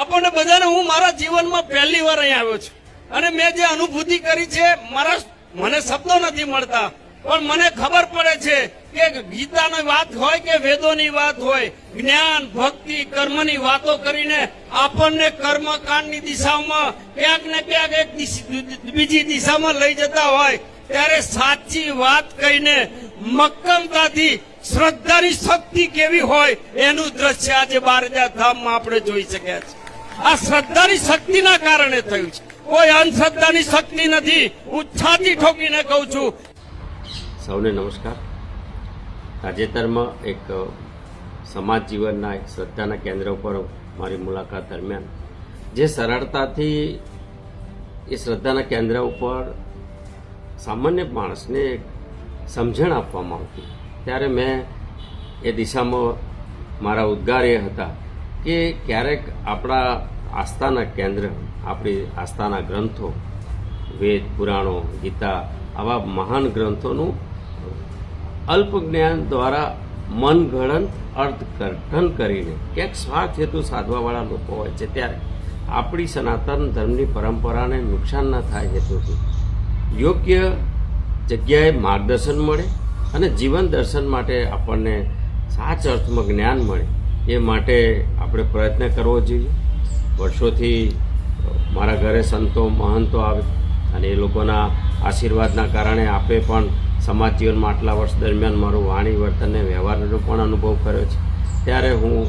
આપણને બધાને હું મારા જીવનમાં પહેલી વાર અહીં આવ્યો છું. અને મેં જે અનુભૂતિ કરી છે, મારા મને શબ્દો નથી મળતા. પણ મને ખબર પડે છે કે ગીતાની વાત હોય કે વેદોની વાત હોય, જ્ઞાન, ભક્તિ, કર્મની વાતો કરીને આપણને કર્મકાંડની દિશામાં ક્યાંક ને ક્યાંક એક બીજી દિશામાં લઈ જતા હોય, ત્યારે સાચી વાત કહીને મક્કમતાથી શ્રદ્ધાની શક્તિ કેવી હોય એનું દ્રશ્ય આજે બારજા ધામમાં આપણે જોઈ શક્યા છે આ શ્રદ્ધાની શક્તિના કારણે થયું છે. કોઈ અંધશ્રદ્ધાની શક્તિ નથી. હું છાતી ઠોકીને કહું છું. સૌને નમસ્કાર. તાજેતરમાં એક સમાજ જીવનના એક શ્રદ્ધાના કેન્દ્ર ઉપર મારી મુલાકાત દરમિયાન જે સરળતાથી એ શ્રદ્ધાના કેન્દ્ર ઉપર સામાન્ય માણસને સમજણ આપવામાં આવતી. ત્યારે મેં એ દિશામાં મારા ઉદ્ગાર એ હતા. કે ક્યારેક આપણા આસ્થાના કેન્દ્ર, આપણી આસ્થાના ગ્રંથો, વેદ, પુરાણો, ગીતા, આવા મહાન ગ્રંથોનું અલ્પ જ્ઞાન દ્વારા મનગણંત અર્થઘટન કરીને ક્યાંક સ્વાર્થ હેતુ સાધવાવાળા લોકો હોય છે, ત્યારે આપણી સનાતન ધર્મની પરંપરાને નુકસાન ન થાય હેતુથી. યોગ્ય જગ્યાએ માર્ગદર્શન મળે અને જીવન દર્શન માટે આપણને સાચ અર્થમાં જ્ઞાન મળે. એ માટે આપણે પ્રયત્ન કરવો જોઈએ. વર્ષોથી મારા ઘરે સંતો, મહંતો આવે અને એ લોકોના આશીર્વાદના કારણે આપે પણ સમાજ જીવનમાં આટલા વર્ષ દરમિયાન મારું વાણી, વર્તન અને વ્યવહારનો પણ અનુભવ કર્યો છે. ત્યારે હું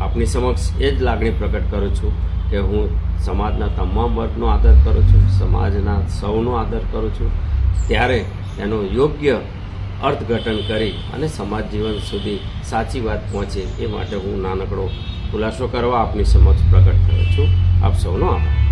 આપની સમક્ષ એ જ લાગણી પ્રગટ કરું છું કે હું સમાજના તમામ વર્ગનો આદર કરું છું, સમાજના સૌનો આદર કરું છું. ત્યારે એનો યોગ્ય અર્થઘટન કરી અને સમાજ જીવન સુધી સાચી વાત પહોંચે એ માટે હું નાનકડો ખુલાસો કરવા આપની સમક્ષ પ્રગટ થયો છું. આપ સૌનો આભાર.